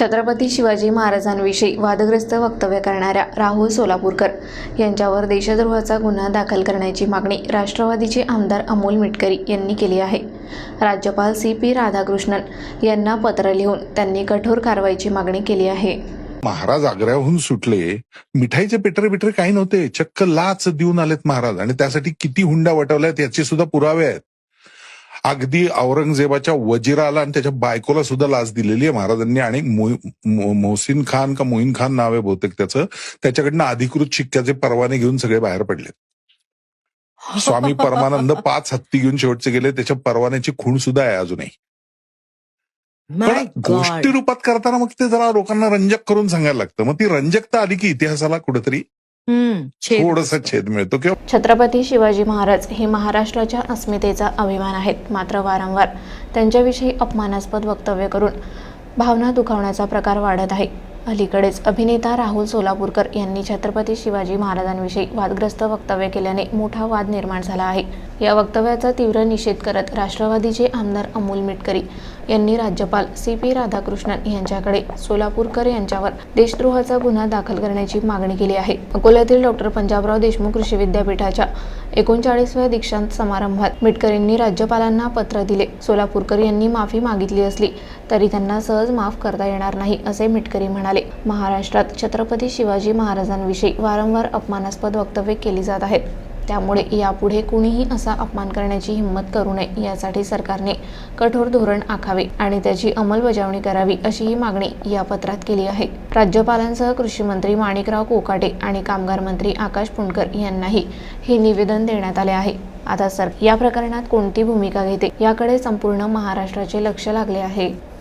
छत्रपती शिवाजी महाराजांविषयी वादग्रस्त वक्तव्य करणाऱ्या राहुल सोलापूरकर यांच्यावर देशद्रोहाचा गुन्हा दाखल करण्याची मागणी राष्ट्रवादीचे आमदार अमोल मिटकरी यांनी केली आहे. राज्यपाल सी पी राधाकृष्णन यांना पत्र लिहून त्यांनी कठोर कारवाईची मागणी केली आहे. महाराज आग्र्याहून सुटले. मिठाईचे पेटरे बिटरे काही नव्हते. चक्क लाच देऊन आलेत महाराज. आणि त्यासाठी किती हुंडा वटवल्यात याचे सुद्धा पुरावे आहेत. अगदी औरंगजेबाच्या वजिराला आणि त्याच्या बायकोला सुद्धा लाच दिलेली आहे महाराजांनी. आणि मोहसिन खान का मोहीन खान नाव आहे बहुतेक त्याचं. त्याच्याकडनं अधिकृत शिक्क्याचे परवाने घेऊन सगळे बाहेर पडले स्वामी परमानंद पाच हत्ती घेऊन शेवटचे गेले. त्याच्या परवान्याची खूण सुद्धा आहे अजूनही. पण गोष्टी रूपात करताना मग ते जरा लोकांना रंजक करून सांगायला लागतं. मग ती रंजकता आली की इतिहासाला कुठेतरी थोडासा छेद मिळतो किंवा छत्रपती शिवाजी महाराज हे महाराष्ट्राच्या अस्मितेचा अभिमान आहेत मात्र वारंवार त्यांच्याविषयी अपमानास्पद वक्तव्य करून भावना दुखावण्याचा प्रकार वाढत आहे. अलीकडेच अभिनेता राहुल सोलापूरकर यांनी छत्रपती शिवाजी महाराजांविषयी वादग्रस्त वक्तव्य केल्याने मोठा वाद निर्माण झाला आहे. या वक्तव्याचा तीव्र निषेध करत राष्ट्रवादीचे आमदार अमोल मिटकरी यांनी राज्यपाल सी पी राधाकृष्णन यांच्याकडे सोलापूरकर यांच्यावर देशद्रोहाचा गुन्हा दाखल करण्याची मागणी केली आहे. अकोल्यातील डॉक्टर पंजाबराव देशमुख कृषी विद्यापीठाच्या एकोणचाळीसव्या दीक्षांत समारंभात मिटकरींनी राज्यपालांना पत्र दिले. सोलापूरकर यांनी माफी मागितली असली तरी त्यांना सहज माफ करता येणार नाही असे मिटकरी म्हणाले. महाराष्ट्रात छत्रपती शिवाजी महाराजांविषयी वारंवार अपमानास्पद वक्तव्य केली जात आहेत. त्यामुळे यापुढे कुणीही असा अपमान करण्याची हिंमत करू नये यासाठी सरकारने कठोर धोरण आखावे आणि त्याची अंमलबजावणी करावी अशीही मागणी या पत्रात केली आहे. राज्यपालांसह कृषी मंत्री माणिकराव कोकाटे आणि कामगार मंत्री आकाश पुणकर यांनाही हे निवेदन देण्यात आले आहे. आता सर या प्रकरणात कोणती भूमिका घेते? याकडे संपूर्ण महाराष्ट्राचे लक्ष लागले आहे.